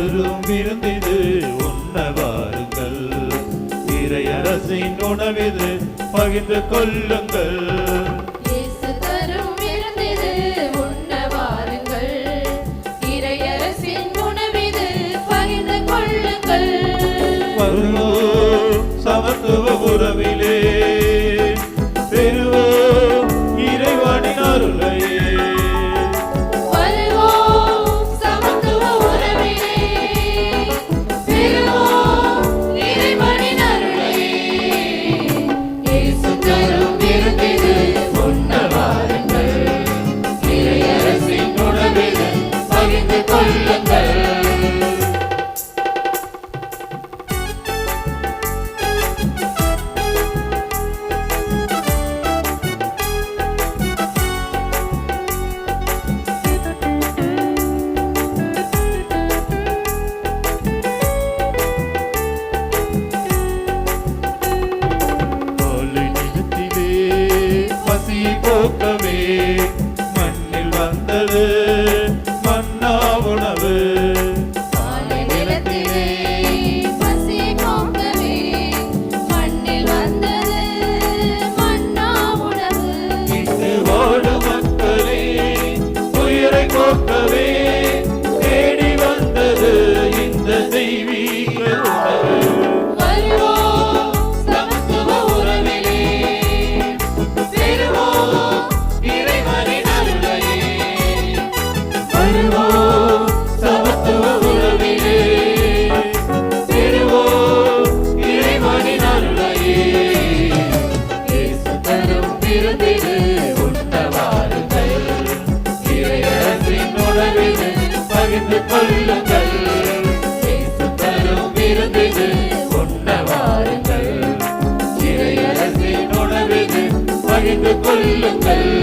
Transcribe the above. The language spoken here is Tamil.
எல்லோருக்கும் விருந்திது உண்ண வாருங்கள். இறையரசின் உணவிது பகிர்ந்து கொள்ளுங்கள். வருமா Hallelujah. சொல்லுங்கள்